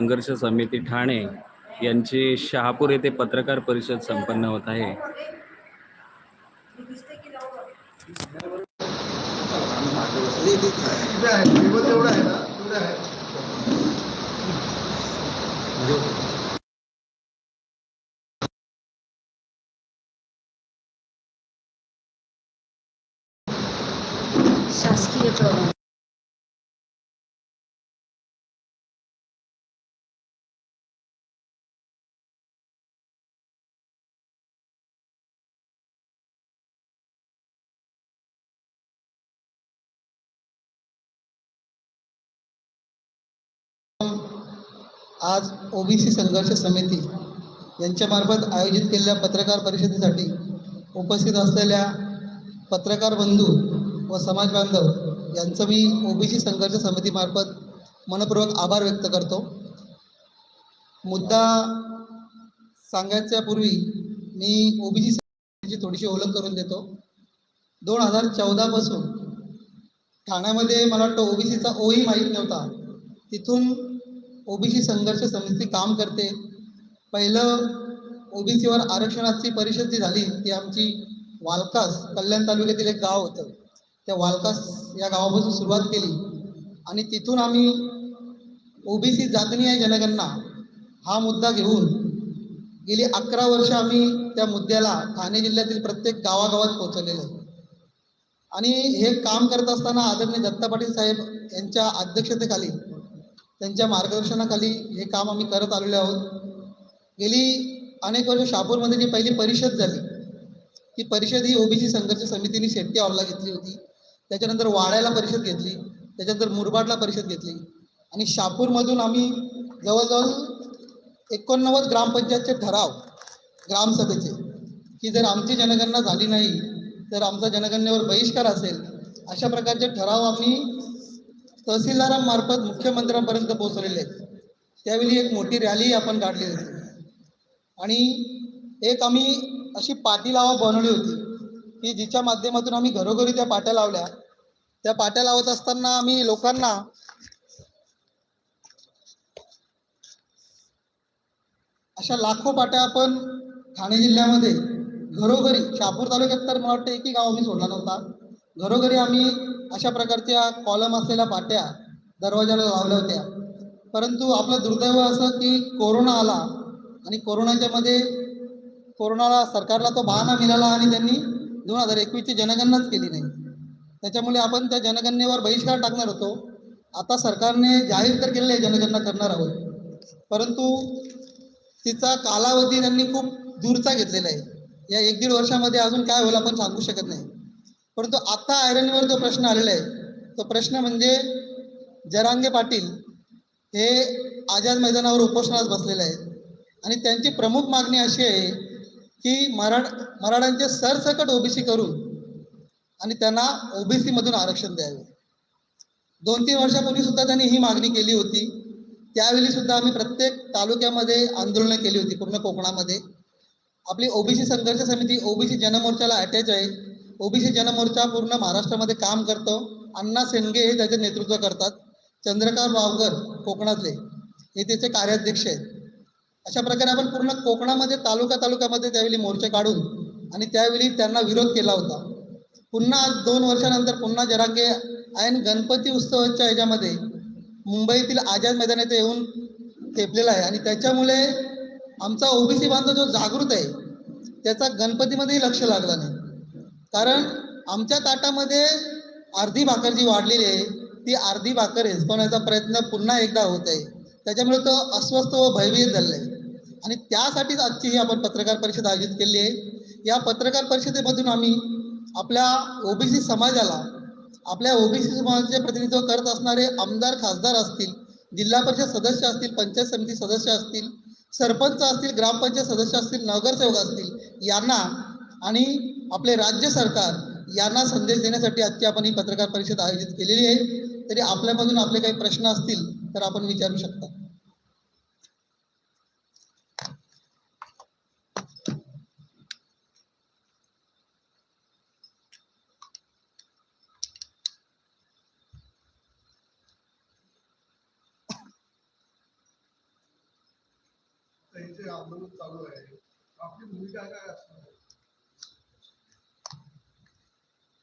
संघर्ष समिती ठाणे यांची शहापूर येथे पत्रकार परिषद संपन्न होत आहे. तिथे आहे. ना तेवढं आहे शासकीय प्रवाह आज ओबीसी संघर्ष समिती यांच्यामार्फत आयोजित केलेल्या पत्रकार परिषदेसाठी उपस्थित असलेल्या पत्रकार बंधू व समाज बांधव यांचं मी ओबीसी संघर्ष समितीमार्फत मनपूर्वक आभार व्यक्त करतो. मुद्दा सांगायच्यापूर्वी मी ओबीसी संघटनेची थोडीशी ओळख करून देतो. दोन हजार चौदापासून ठाण्यामध्ये मला वाटतं ओबीसीचा ओही माहीत नव्हता. तिथून ओबीसी संघर्ष समिती काम करते. पहिलं ओबीसीवर आरक्षणाची परिषद जी झाली ती आमची वालकास कल्याण तालुक्यातील एक गाव होतं. त्या वालकास या गावापासून सुरुवात केली. आणि तिथून आम्ही ओबीसी जातनीय जनगणना हा मुद्दा घेऊन गेली अकरा वर्ष आम्ही त्या मुद्द्याला ठाणे जिल्ह्यातील प्रत्येक गावागावात पोहोचवलेलं आहे आणि हे काम करत असताना आदरणीय दत्ता पाटील साहेब यांच्या अध्यक्षतेखाली त्यांच्या मार्गदर्शनाखाली हे काम आम्ही करत आलेलो आहोत. गेली अनेक वर्ष शापूरमध्ये जी पहिली परिषद झाली ती परिषद ही ओबीसी संघर्ष समितीने शेट्टी हॉलला घेतली होती. त्याच्यानंतर वाड्याला परिषद घेतली त्याच्यानंतर मुरबाडला परिषद घेतली आणि शापूरमधून आम्ही जवळजवळ एकोणनव्वद ग्रामपंचायतचे ठराव ग्रामसभेचे की जर आमची जनगणना झाली नाही तर आमचा जनगणनेवर बहिष्कार असेल अशा प्रकारचे ठराव आम्ही तहसीलदारांमार्फत मुख्यमंत्र्यांपर्यंत पोहोचलेले आहेत. त्यावेळी एक मोठी रॅली आपण काढली होती. आणि एक आम्ही अशी पाटी लावा बनवली होती की जिच्या माध्यमातून आम्ही घरोघरी त्या पाट्या लावल्या. त्या पाट्या लावत असताना आम्ही लोकांना अशा लाखो पाट्या आपण ठाणे जिल्ह्यामध्ये घरोघरी शहापूर तालुक्यात तर मला वाटतं एकही गाव आम्ही सोडला नव्हता. घरोघरी आम्ही अशा प्रकारच्या कॉलम असलेल्या पाट्या दरवाजाला लावल्या होत्या. परंतु आपलं दुर्दैव असं की कोरोना आला आणि कोरोनाच्या मध्ये कोरोनाला सरकारला तो बहाना मिळाला आणि त्यांनी दोन हजार एकवीसची जनगणनाच केली नाही. त्याच्यामुळे आपण त्या जनगणनेवर बहिष्कार टाकणार होतो. आता सरकारने जाहीर तर केलेली आहे जनगणना करणार आहोत. परंतु तिचा कालावधी त्यांनी खूप दूरचा घेतलेला आहे. या एक दीड वर्षामध्ये अजून काय होईल आपण सांगू शकत नाही. परंतु आता आयरनवर जो प्रश्न आलेला आहे तो प्रश्न म्हणजे जरांगे पाटील हे आझाद मैदानावर उपोषणास बसलेले आहेत. आणि त्यांची प्रमुख मागणी अशी आहे की मराठ मराठ्यांचे सरसकट ओबीसी करून आणि त्यांना ओबीसीमधून आरक्षण द्यावे. दोन तीन वर्षापूर्वी सुद्धा त्यांनी ही मागणी केली होती. त्यावेळी सुद्धा आम्ही प्रत्येक तालुक्यामध्ये आंदोलनं केली होती पूर्ण कोकणामध्ये. आपली ओबीसी संघर्ष समिती ओबीसी जनमोर्चाला अटॅच आहे. ओबीसी जनमोर्चा पूर्ण महाराष्ट्रामध्ये काम करतो. अण्णा सेनगे हे त्याचे नेतृत्व करतात. चंद्रकांत वावकर कोकणातले. हे त्याचे कार्याध्यक्ष आहेत. अशा प्रकारे आपण पूर्ण कोकणामध्ये तालुका तालुक्यामध्ये त्यावेळी मोर्चे काढून आणि त्यावेळी त्यांना विरोध केला होता. पुन्हा आज दोन वर्षानंतर पुन्हा जरांगे ऐन गणपती उत्सवाच्या ह्याच्यामध्ये मुंबईतील आझाद मैदानात येऊन ठेपलेला आहे. आणि त्याच्यामुळे आमचा ओबीसी बांधव जो जागृत आहे त्याचा गणपतीमध्येही लक्ष लागला नाही. कारण आमच्या ताटामध्ये अर्धी भाकर जी वाढलेली आहे ती अर्धी भाकर हिसकवण्याचा प्रयत्न पुन्हा एकदा होत आहे. त्याच्यामुळे तो अस्वस्थ व भयभीत झालेला आहे. आणि त्यासाठीच आजची ही आपण पत्रकार परिषद आयोजित केली आहे. या पत्रकार परिषदेमधून आम्ही आपल्या ओबीसी समाजाला आपल्या ओबीसी समाजाचे प्रतिनिधित्व करत असणारे आमदार खासदार असतील जिल्हा परिषद सदस्य असतील पंचायत समिती सदस्य असतील सरपंच असतील ग्रामपंचायत सदस्य असतील नगरसेवक असतील यांना आणि आपले राज्य सरकार यांना संदेश देण्यासाठी आजची आपण ही पत्रकार परिषद आयोजित केलेली आहे. तरी आपल्यामधून आपले काही प्रश्न असतील तर आपण विचारू शकता. आंदोलन चालू आहे. आपली भूमिका काय असणार आहे?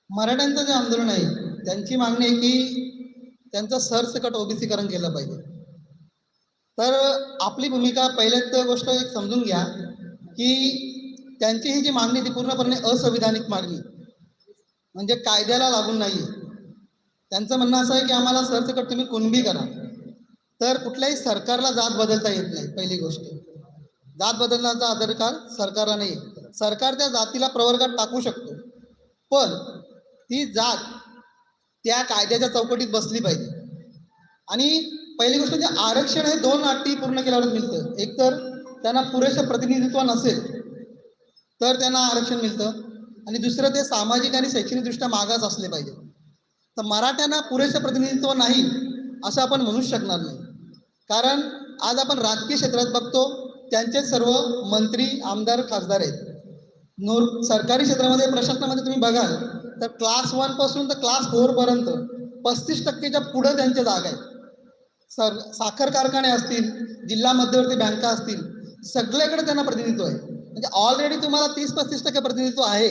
मराठ्यांचं जे आंदोलन आहे त्यांची मागणी आहे की त्यांचं सरसकट ओबीसीकरण केलं पाहिजे. तर आपली भूमिका पहिल्याच गोष्ट एक समजून घ्या की त्यांची ही जी मागणी ती पूर्णपणे असंविधानिक मागणी. म्हणजे कायद्याला लागून नाही त्यांचं म्हणणं असं आहे की आम्हाला सरसकट तुम्ही कुणबी करा. तर कुठल्याही सरकारला जात बदलता येत नाही पहिली गोष्ट. जात बदलण्याचा अधिकार सरकारला नाही आहे. सरकार त्या जातीला प्रवर्गात टाकू शकतो. पण ती जात त्या कायद्याच्या चौकटीत बसली पाहिजे. आणि पहिली गोष्ट म्हणजे आरक्षण हे दोन अटी पूर्ण केल्यावर मिळतं. एक तर त्यांना पुरेसं प्रतिनिधित्व नसेल तर त्यांना आरक्षण मिळतं. आणि दुसरं ते सामाजिक आणि शैक्षणिकदृष्ट्या मागास असले पाहिजे. तर मराठ्यांना पुरेसं प्रतिनिधित्व नाही असं आपण म्हणूच शकणार नाही. कारण आज आपण राजकीय क्षेत्रात बघतो त्यांचे सर्व मंत्री आमदार खासदार आहेत. नोर सरकारी क्षेत्रामध्ये प्रशासनामध्ये तुम्ही बघाल तर क्लास वनपासून तर क्लास फोर पर्यंत पस्तीस टक्केच्या पुढे त्यांच्या जागा आहेत. सर साखर कारखाने असतील जिल्हा मध्यवर्ती बँका असतील सगळ्याकडे त्यांना प्रतिनिधित्व आहे. म्हणजे ऑलरेडी तुम्हाला तीस पस्तीस टक्के प्रतिनिधित्व आहे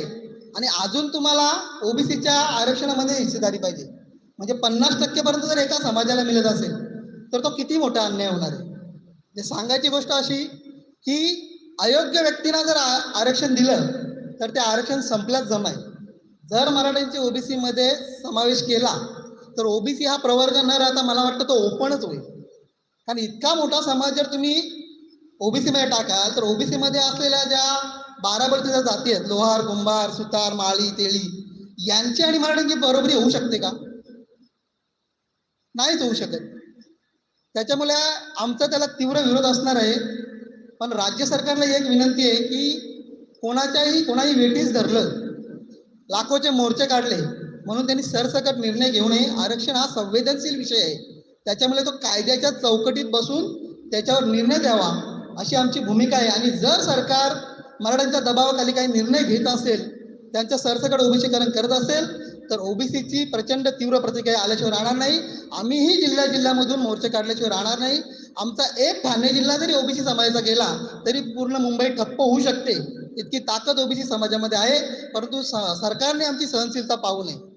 आणि अजून तुम्हाला ओबीसीच्या आरक्षणामध्ये हिस्सेदारी पाहिजे. म्हणजे पन्नास टक्केपर्यंत जर एका समाजाला मिळत असेल तर तो किती मोठा अन्याय होणार आहे? म्हणजे सांगायची गोष्ट अशी की अयोग्य व्यक्तींना जर आरक्षण दिलं तर ते आरक्षण संपल्याच जमा आहे. जर मराठ्यांची ओबीसी मध्ये समावेश केला तर ओबीसी हा प्रवर्ग न राहता मला वाटतं तो ओपनच होईल. कारण इतका मोठा समाज जर तुम्ही ओबीसी मध्ये टाकाल तर ओबीसी मध्ये असलेल्या ज्या बारा बलतीच्या जाती आहेत लोहार कुंभार सुतार माळी तेळी यांची आणि मराठ्यांची बरोबरी होऊ शकते का? नाहीच होऊ शकत. त्याच्यामुळे आमचा त्याला तीव्र विरोध असणार आहे. पण राज्य सरकारला एक विनंती आहे की कोणाच्याही कोणाही वेटीस धरलं लाखोचे मोर्चे काढले. म्हणून त्यांनी सरसकट निर्णय घेऊ नये आरक्षण हा संवेदनशील विषय आहे. त्याच्यामुळे तो कायद्याच्या चौकटीत बसून त्याच्यावर निर्णय द्यावा अशी आमची भूमिका आहे. आणि जर सरकार मराठ्यांच्या दबावाखाली काही निर्णय घेत असेल त्यांचं सरसकट ओबीसीकरण करत असेल तर ओबीसीची प्रचंड तीव्र प्रतिक्रिया आल्याशिवाय राहणार नाही. आम्हीही जिल्ह्या जिल्ह्यामधून मोर्चे काढल्याशिवाय राहणार नाही. आमचा एक ठाणे जिल्हा जरी ओबीसी समाजाचा गेला तरी पूर्ण मुंबई ठप्प होऊ शकते. इतकी ताकत ओबीसी समाजामध्ये आहे परंतु सरकारने आम सहनशीलता पा नहीं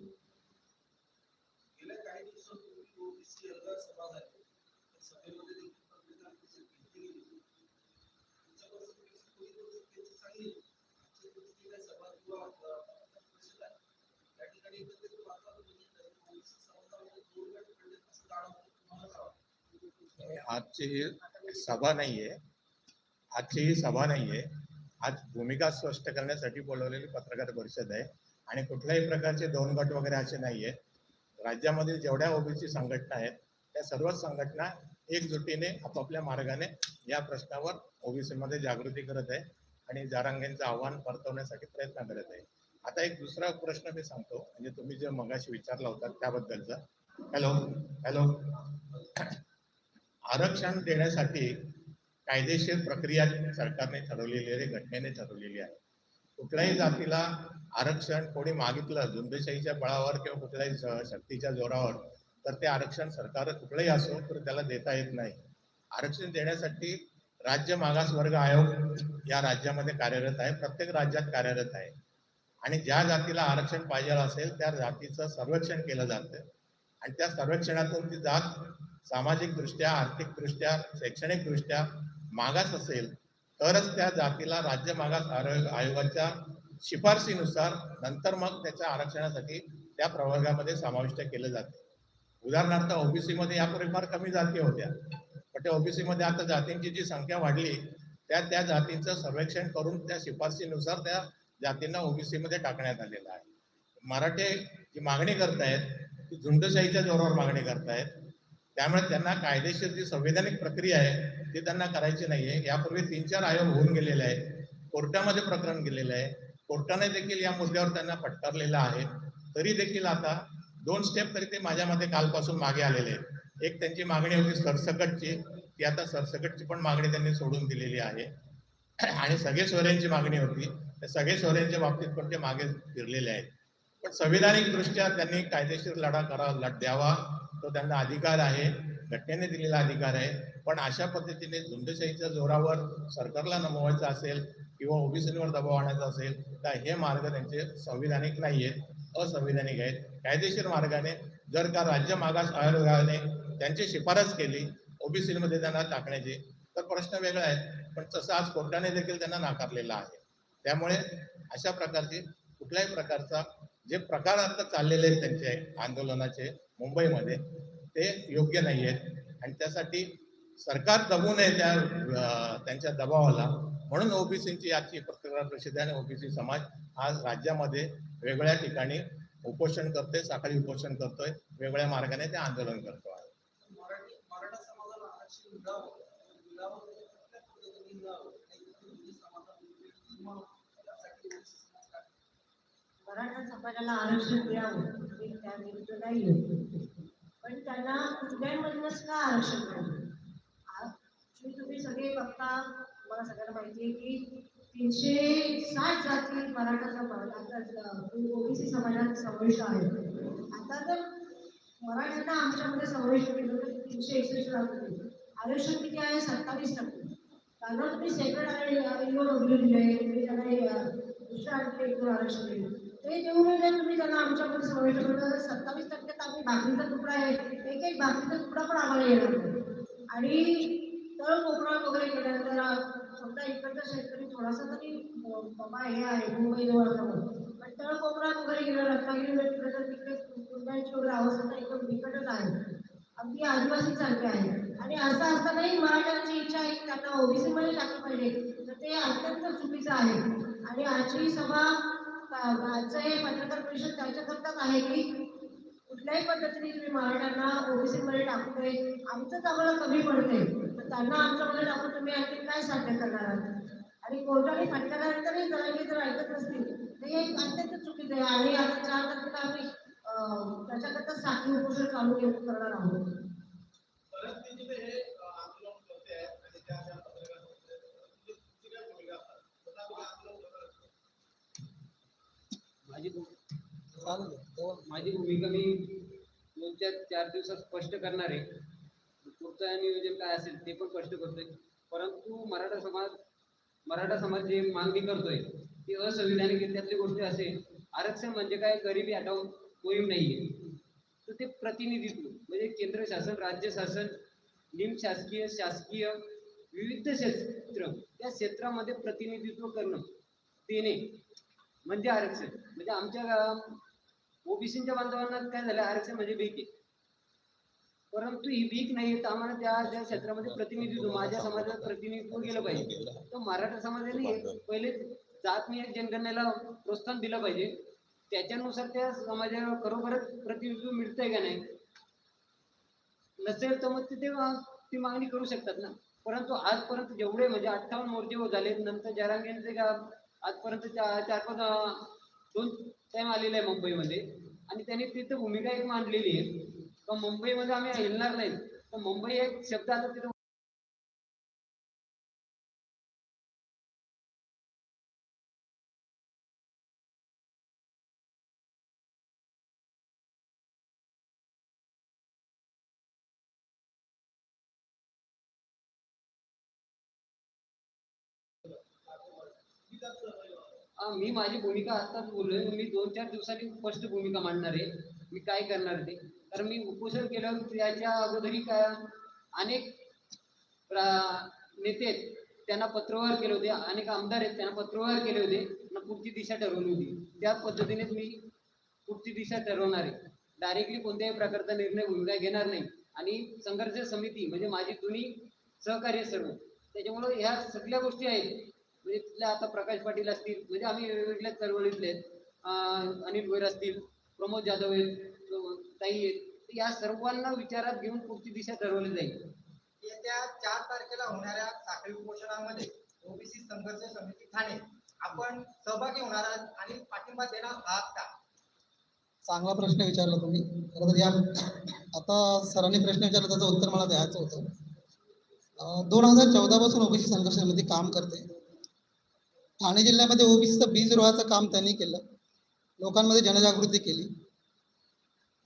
आज सभा नहीं है आज सभा नहीं है आज भूमिका स्पष्ट करण्यासाठी बोलवलेली पत्रकार परिषद आहे. आणि कुठल्याही प्रकारचे दोन गट वगैरे असे नाही आहेत राज्यामधील जेवढ्या ओबीसी संघटना आहेत त्या सर्वच संघटना एकजुटीने आपापल्या मार्गाने या प्रश्नावर ओबीसीमध्ये जागृती करत आहे आणि जारांगेंचं आव्हान परतवण्यासाठी प्रयत्न करत आहे. आता एक दुसरा प्रश्न मी सांगतो म्हणजे तुम्ही जे मगाशी विचारला होता त्याबद्दलचा. Hello hello. आरक्षण देण्यासाठी कायदेशीर प्रक्रिया सरकारने ठरवलेली आहे घटनेने ठरवलेली आहे. कुठल्याही जातीला आरक्षण कोणी मागितलं झुंडशाहीच्या बळावर किंवा कुठल्याही शक्तीच्या जोरावर तर ते आरक्षण सरकार कुठलंही असो तर त्याला देता येत नाही. आरक्षण देण्यासाठी राज्य मागासवर्ग आयोग या राज्यामध्ये कार्यरत आहे प्रत्येक राज्यात कार्यरत आहे. आणि ज्या जातीला आरक्षण पाहिजे असेल त्या जातीचं सर्वेक्षण केलं जातं. आणि त्या सर्वेक्षणातून ती जात सामाजिकदृष्ट्या आर्थिकदृष्ट्या शैक्षणिकदृष्ट्या मागास असेल तरच त्या जातीला राज्य मागास आयोग आयोगाच्या शिफारसीनुसार नंतर मग त्याच्या आरक्षणासाठी त्या प्रवर्गामध्ये समाविष्ट केलं जाते. उदाहरणार्थ ओबीसीमध्ये यापूर्वी फार कमी जाती होत्या. पण त्या ओबीसीमध्ये आता जातींची जी संख्या वाढली त्या त्या जातींचं सर्वेक्षण करून त्या शिफारसीनुसार त्या जातींना ओबीसीमध्ये टाकण्यात आलेलं आहे. मराठे जी मागणी करतायत ती झुंडशाहीच्या जोरावर मागणी करतायत. त्यामुळे त्यांना कायदेशीर जी संवैधानिक प्रक्रिया आहे ती त्यांना करायची नाहीये. यापूर्वी तीन चार आयोग होऊन गेलेले आहेत. कोर्टामध्ये प्रकरण गेलेलं आहे. कोर्टाने देखील या मुद्द्यावर त्यांना फटकारलेलं आहे. तरी देखील आता दोन स्टेप तरी ते माझ्या मते कालपासून मागे आलेले आहेत. एक त्यांची मागणी होती सरसकटची. ती आता सरसकटची पण मागणी त्यांनी सोडून दिलेली आहे. आणि सगळे सोयऱ्यांची मागणी होती. त्या सगळे सोयऱ्यांच्या बाबतीत पण ते मागे फिरलेले आहेत. पण संविधानिक दृष्ट्या त्यांनी कायदेशीर लढा करा लढ द्यावा. तो त्यांना अधिकार आहे घटनेने दिलेला अधिकार आहे. पण अशा पद्धतीने झुंडशाहीच्या जोरावर सरकारला नमवायचं असेल किंवा ओबीसीवर दबाव आणायचा असेल तर हे मार्ग त्यांचे संविधानिक नाही आहेत असंविधानिक आहेत. कायदेशीर मार्गाने जर का राज्य मागास आयोगाने त्यांची शिफारस केली ओबीसीमध्ये त्यांना टाकण्याची तर प्रश्न वेगळा आहे. पण तसं आज कोर्टाने देखील त्यांना नाकारलेला आहे. त्यामुळे अशा प्रकारचे कुठल्याही प्रकारचा जे प्रकार आता चाललेले आहेत त्यांचे आंदोलनाचे मुंबईमध्ये ते योग्य नाही आहेत आणि त्यासाठी सरकार दबू नये त्या त्यांच्या दबावाला. म्हणून ओबीसींची आजची पत्रकार परिषद आणि ओबीसी समाज आज राज्यामध्ये वेगळ्या ठिकाणी उपोषण करतोय साखळी उपोषण करतोय वेगळ्या मार्गाने ते आंदोलन करतो आहे. समाजाला आरक्षण मिळावं मिळावं तर कुठल्या पद्धतीने मिळावं आणि हिंदू समाजाला निर्माण व्हावं, यासाठी ओबीसी समाज काय करतो? मराठा समाजाला आरक्षण मिळावं हे त्या नाही पण त्यांना कुठल्यामधूनच का आरक्षण मिळालं? ॲक्च्युली तुम्ही सगळे बघता मला सगळ्यांना माहिती आहे की तीनशे साठ जाती मराठा समाज आता ओबीसी समाजात समाविष्ट आहेत. आता जर मराठ्यांना आमच्यामध्ये समाविष्ट केलं तर तीनशे एकसष्ट जाती आरक्षण किती आहे? सत्तावीस टक्के. कारण तुम्ही सेक्रेटरी इनोड दिले तुम्ही त्यांना दुसऱ्या आणखी एक आरक्षण दिले. ते देऊन तुम्ही त्यांना आमच्याकडे सवय केलं सत्तावीस टक्के तर आम्ही भाकरीचा तुकडा आहे. एक एक भाकरीचा तुकडा पण आम्हाला येणार नाही. आणि तळ कोकणा वगैरे गेल्यानंतर समजा इकडचा शेतकरी थोडासा तरी बाबा हे आहे मुंबई जवळ पण तळ कोकणात वगैरे गेलं रत्नागिरी तिकडे तर तिकडे कुटुंबांची वगैरे अवस्था एकदम बिकटच आहे. अगदी आदिवासी सारखे आहे. आणि असं असतानाही मराठ्यांची इच्छा आहे की त्यांना ओबीसी मध्ये टाकलं पाहिजे. तर ते अत्यंत चुकीचं आहे. आणि आजची सभा आजचं हे पत्रकार परिषद त्याच्याकरताच आहे की कुठल्याही पद्धतीने तुम्ही मराठ्यांना ओबीसी मध्ये टाकू नये आमचंच आम्हाला कमी पडते तर त्यांना आमच्यामध्ये टाकून तुम्ही आणखी काय साध्य करणार आहात? आणि कोर्टाने फटकारल्यानंतरही जरांगे जर ऐकत नसतील. तर हे अत्यंत चुकीचं आहे. आणि आता चार तारखेला आम्ही त्याच्याकरता साखळी उपोषण चालू करणार आहोत बऱ्याच दिवशी ते हे अ, आंदोलन करते आहेत आणि त्या ज्या पत्रकार परिषदेत, अ, तुमची तुमची काय भूमिका असतात? स्वतः आपण आंदोलन करत असतो. माझी माझी भूमिका मी दोन चार चार दिवसात स्पष्ट करणार आहे. पुढचं नियोजन काय असेल ते पण स्पष्ट करतोय. परंतु मराठा समाज मराठा समाज जे मागणी करतोय ती असंविधानिक त्यातली गोष्ट असेल आरक्षण म्हणजे काय? गरिबी हटाव मोहीम नाहीये. तर ते प्रतिनिधित्व म्हणजे केंद्र शासन राज्य शासन निम शासकीय शासकीय विविध क्षेत्र या क्षेत्रामध्ये प्रतिनिधित्व करणं देणे म्हणजे आरक्षण. म्हणजे आमच्या ओबीसीच्या बांधवांना काय झालं? आरक्षण म्हणजे भीक आहे. परंतु ही भीक नाही तर आम्हाला त्या त्या क्षेत्रामध्ये प्रतिनिधित्व माझ्या समाजात प्रतिनिधित्व केलं पाहिजे? तर मराठा समाजाने पहिले जात मी एक जनगणनेला प्रोत्साहन दिलं पाहिजे. त्याच्यानुसार त्या समाजाला खरोखरच प्रतिनिधित्व मिळतंय का नाही? नसेल तर मग ते ती मागणी करू शकतात ना. परंतु आजपर्यंत जेवढे म्हणजे अठ्ठावन्न मोर्चे झाले नंतर जरांगेंचे का आजपर्यंत चा- चार पाच दोन टाइम आलेले आहे मुंबईमध्ये. आणि त्यांनी तिथं भूमिका एक मांडलेली आहे. मुंबईमध्ये आम्ही हिलणार नाही. तर मुंबई एक शब्द आता तिथं मी माझी भूमिका आताच बोललोय. मी दोन चार दिवसांनी स्पष्ट भूमिका मांडणार आहे. मी काय करणार ते. कारण मी उपोषण केलं त्याच्या अगोदरी काय अनेक नेते आहेत त्यांना पत्रव्यवहार केले होते. अनेक आमदार आहेत त्यांना पत्रव्यवहार केले होते. आणि पुढची दिशा ठरवली होती. त्या पद्धतीनेच मी पुढची दिशा ठरवणार आहे. डायरेक्टली कोणत्याही प्रकारचा निर्णय भूमिका घेणार नाही. आणि संघर्ष समिती म्हणजे माझी दोन्ही सहकार्य सर्व त्याच्यामुळे ह्या सगळ्या गोष्टी आहेत. म्हणजे तिथल्या आता प्रकाश पाटील असतील म्हणजे आम्ही वेगवेगळ्या चळवळीतले आहेत अनिल गोयर असतील प्रमोद जाधव आहेत ताई आहेत या सर्वांना विचारात घेऊन पुढची दिशा ठरवली जाईल. येत्या चार तारखेला होणाऱ्या साखळी उपोषणामध्ये ओबीसी संघर्ष समिती ठाणे आपण सहभागी होणार आहात आणि पाठिंबा देणार आहात का? चांगला प्रश्न विचारला तुम्ही. खरं तर या आता सरांनी प्रश्न विचारला त्याचं उत्तर मला द्यायचं होतं. दोन हजार चौदा पासून ओबीसी संघर्ष समिती काम करते. ठाणे जिल्ह्यामध्ये ओबीसीचं बीज रोहाचं काम त्यांनी केलं. लोकांमध्ये जनजागृती केली.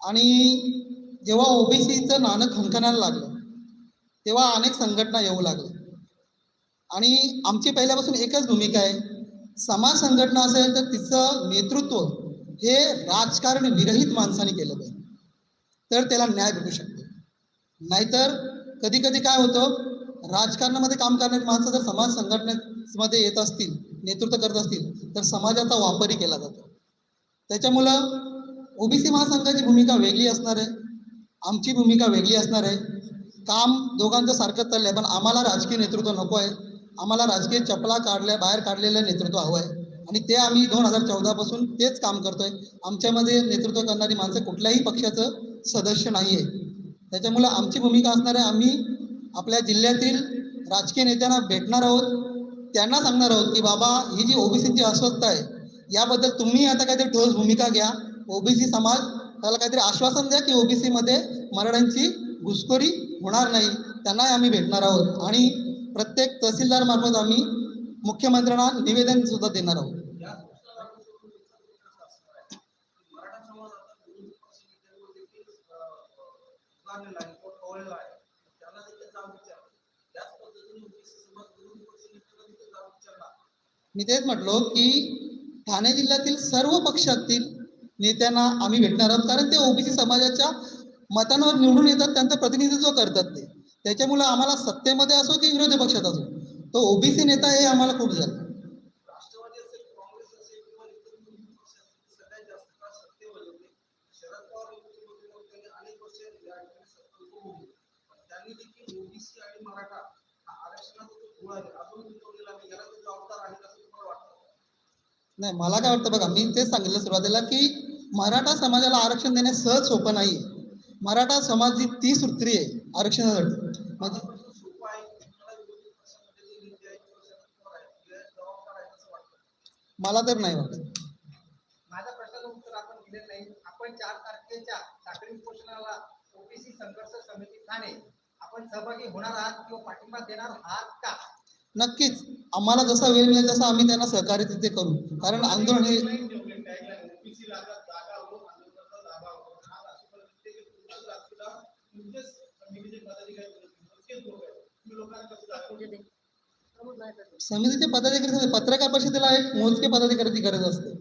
आणि जेव्हा ओबीसीचं नाणं खणखणायला लागलं तेव्हा अनेक संघटना येऊ लागल्या. आणि आमची पहिल्यापासून एकच भूमिका आहे समाज संघटना असेल तर तिचं नेतृत्व हे राजकारण विरहित माणसाने केलं पाहिजे. तर त्याला न्याय भेटू शकतो. नाहीतर कधी कधी काय होतं राजकारणामध्ये काम करणारी माणसं जर समाज संघटनेमध्ये येत असतील नेतृत्व करत असतील तर समाजाचा वापरही केला जातो. त्याच्यामुळं ओबीसी महासंघाची भूमिका वेगळी असणार आहे आमची भूमिका वेगळी असणार आहे. काम दोघांचं सारखंच चाललंय पण आम्हाला राजकीय नेतृत्व नको आहे. आम्हाला राजकीय चपला काढल्या बाहेर काढलेलं नेतृत्व हवं आहे. आणि ते आम्ही दोन हजार चौदापासून तेच काम करतोय. आमच्यामध्ये नेतृत्व करणारी माणसं कुठल्याही पक्षाचं सदस्य नाही आहे त्याच्यामुळं आमची भूमिका असणार आहे. आम्ही आपल्या जिल्ह्यातील राजकीय नेत्यांना भेटणार आहोत. त्यांना सांगणार आहोत की बाबा ही जी ओबीसीची अस्वस्थता आहे याबद्दल तुम्ही आता काहीतरी ठोस भूमिका घ्या. ओबीसी समाज त्याला काहीतरी आश्वासन द्या की ओबीसीमध्ये मराठ्यांची घुसखोरी होणार नाही. त्यांनाही आम्ही भेटणार आहोत. आणि प्रत्येक तहसीलदार मार्फत आम्ही मुख्यमंत्र्यांना निवेदन सुद्धा देणार आहोत. या मी तेच म्हटलो की ठाणे जिल्ह्यातील सर्व पक्षातील नेत्यांना आम्ही भेटणार आहोत. कारण ते ओबीसी समाजाच्या मतांवर निवडून येतात त्यांचं प्रतिनिधित्व करतात ते. त्याच्यामुळे आम्हाला सत्तेमध्ये असो की विरोधी पक्षात असो तो ओबीसी नेता हे आम्हाला खूप झालं आणि मराठा आरक्षणाचा जो आहे अजून मिटवलेला नाही याला ते जबाबदार आहेत असं तुम्हाला वाटतं का? नाही मला काय वाटतं बघा मी तेच सांगितलं सुरुवातीला की मराठा समाजाला आरक्षण देणे सहज सोपं नाही मराठा समाज ही ती सूत्री आहे आरक्षणासाठी. म्हणजे मला तर नाही वाटत. माझ्या प्रश्नाचं उत्तर आपण दिले नाही. आपण चार तारखेच्या साखळी उपोषणाला ओबीसी संघर्ष समिती ठाणे आपण सहभागी होणार आहात किंवा पाठिंबा देणार आहात का? नक्कीच. आम्हाला जसा वेळ मिळेल तसा आम्ही त्यांना सहकार्य तिथे करू. कारण आंदोलन हे समितीचे पदाधिकारी समितीचे पदाधिकारी पत्रकार परिषदेला एक मोजके पदाधिकाऱ्याची गरज असते.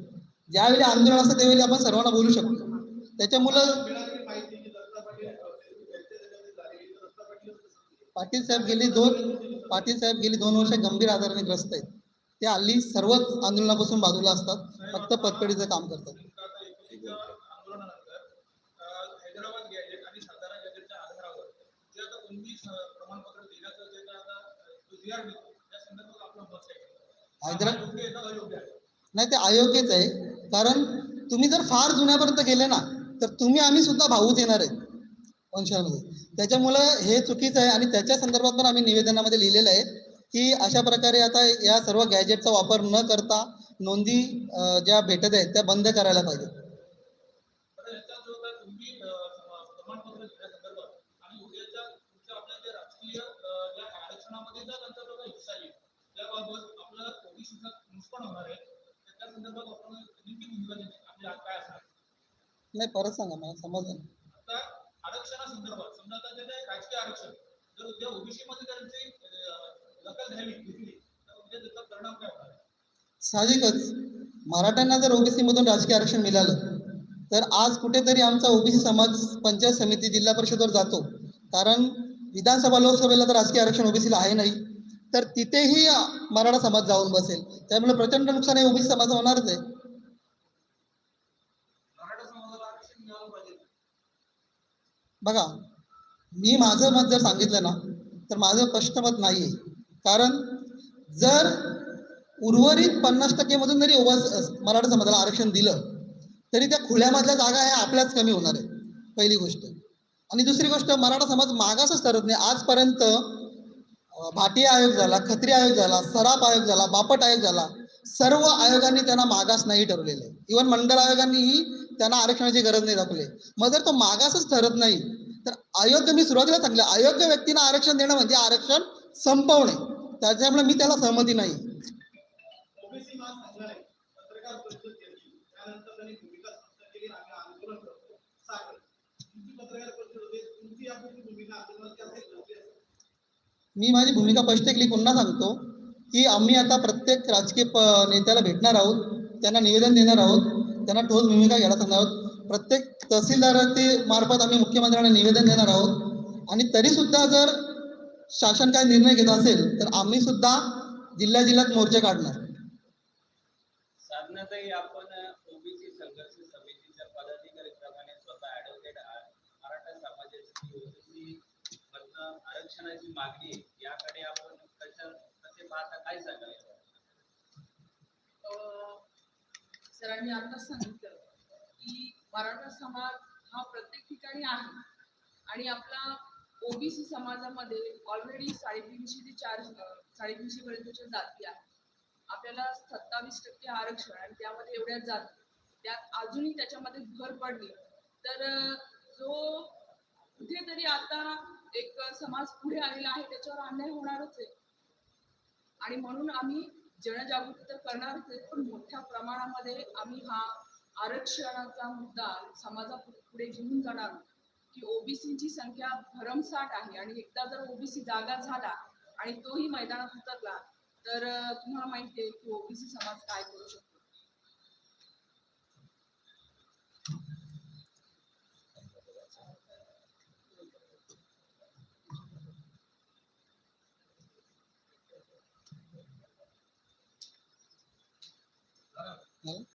ज्यावेळी आंदोलन असतं त्यावेळी आपण सर्वांना बोलू शकतो. त्याच्यामुळं मिळालेली माहिती की दत्ता पाटील फेसबुक यांच्या त्याच्यामध्ये झालेली तर दत्ता पाटील पाटील साहेब गेली दोन पाटील साहेब गेली दोन वर्ष गंभीर आजाराने ग्रस्त आहेत. ते हल्ली सर्वच आंदोलनापासून बाजूला असतात फक्त पतपेढीचं काम करतात. नाही ते अयोग्यच आहे. कारण तुम्ही जर फार जुन्यापर्यंत गेले ना तर तुम्ही आम्ही सुद्धा भाऊच येणार आहेत. वंशामध्ये त्याच्यामुळं हे चुकीचं आहे आणि त्याच्या संदर्भात पण आम्ही निवेदनामध्ये लिहिलेलं आहे की अशा प्रकारे आता या सर्व गॅजेटचा वापर न करता नोंदी ज्या भेटत आहेत त्या बंद करायला पाहिजे. नाही परत सांगा मला समजलं आरक्षणासंदर्भात समजा आता जे राजकीय आरक्षण जर उद्या ओबीसी मध्ये त्यांची दखल घ्यावी घेतली तर उद्या त्याचा परिणाम काय होणार? साहजिकच मराठ्यांना जर ओबीसी मधून राजकीय आरक्षण मिळालं तर आज कुठेतरी आमचा ओबीसी समाज पंचायत समिती जिल्हा परिषदवर जातो. कारण विधानसभा लोकसभेला तर राजकीय आरक्षण ओबीसीला आहे नाही. तर तिथेही मराठा समाज जाऊन बसेल. त्यामुळे प्रचंड नुकसान हे ओबीसी समाज होणारच आहे मराठा समाजाला आरक्षण मिळालं पाहिजे बघा मी माझं मत जर सांगितलं ना तर माझं स्पष्ट मत नाही आहे कारण जर उर्वरित पन्नास टक्केमधून जरी ओबा मराठा समाजाला आरक्षण दिलं तरी त्या खुल्यामधल्या जागा ह्या आपल्याच कमी होणार आहे पहिली गोष्ट. आणि दुसरी गोष्ट मराठा समाज मागासच ठरत नाही. आजपर्यंत भाटी आयोग झाला खत्री आयोग झाला सराप आयोग झाला बापट आयोग झाला सर्व आयोगांनी त्यांना मागास नाही ठरवलेलं आहे. इव्हन मंडळ आयोगांनीही त्यांना आरक्षणाची गरज नाही दाखवली. मग जर तो मागासच ठरत नाही तर अयोग्य मी सुरुवातीला सांगितलं अयोग्य व्यक्तींना आरक्षण देणं म्हणजे आरक्षण संपवणे. त्याच्यामुळे मी त्याला सहमती नाही. मी माझी भूमिका स्पष्ट केली पुन्हा सांगतो की आम्ही आता प्रत्येक राजकीय नेत्याला भेटणार आहोत त्यांना निवेदन देणार आहोत त्यांना ठोस भूमिका घ्यायला सांगणार आहोत. प्रत्येक तहसीलदाराचे मार्फत आम्ही मुख्यमंत्र्यांना निवेदन देणार आहोत. आणि तरी सुद्धा जर शासन काय निर्णय घेत असेल तर आम्ही सुद्धा जिल्ह्या जिल्ह्यात मोर्चे काढणार. साधनाताई आपण ओबीसी संघर्ष समितीच्या पदाधिकारीप्रमाणे स्वतः ऍडव्होकेट आहात मराठा समाजाची ओबीसी मधनं आरक्षणाची मागणी. याकडे आपण कशा कसे पाहता काय सांगाल अं, सरांनी आताच सांगितलं की मराठा समाज हा प्रत्येक ठिकाणी आहे. आणि आपला ओबीसी समाजामध्ये ऑलरेडी साडेतीनशे ते चार साडेतीनशे पर्यंतच्या जाती आहेत. आपल्याला सत्तावीस टक्के आरक्षण आणि त्यामध्ये एवढ्या जाती त्यात अजूनही त्याच्यामध्ये भर पडली. तर जो कुठेतरी आता एक समाज पुढे आलेला आहे त्याच्यावर अन्याय होणारच आहे. आणि म्हणून आम्ही जनजागृती तर करणारच आहे पण मोठ्या प्रमाणामध्ये आम्ही हा आरक्षणाचा मुद्दा समाजापुढे घेऊन जाणार की ओबीसीची संख्या भरमसाठ आहे आणि एकदा जर ओबीसी जागा झाला आणि तोही मैदानात उतरला तर तुम्हाला माहिती आहे की ओबीसी समाज काय करू शकतो. Okay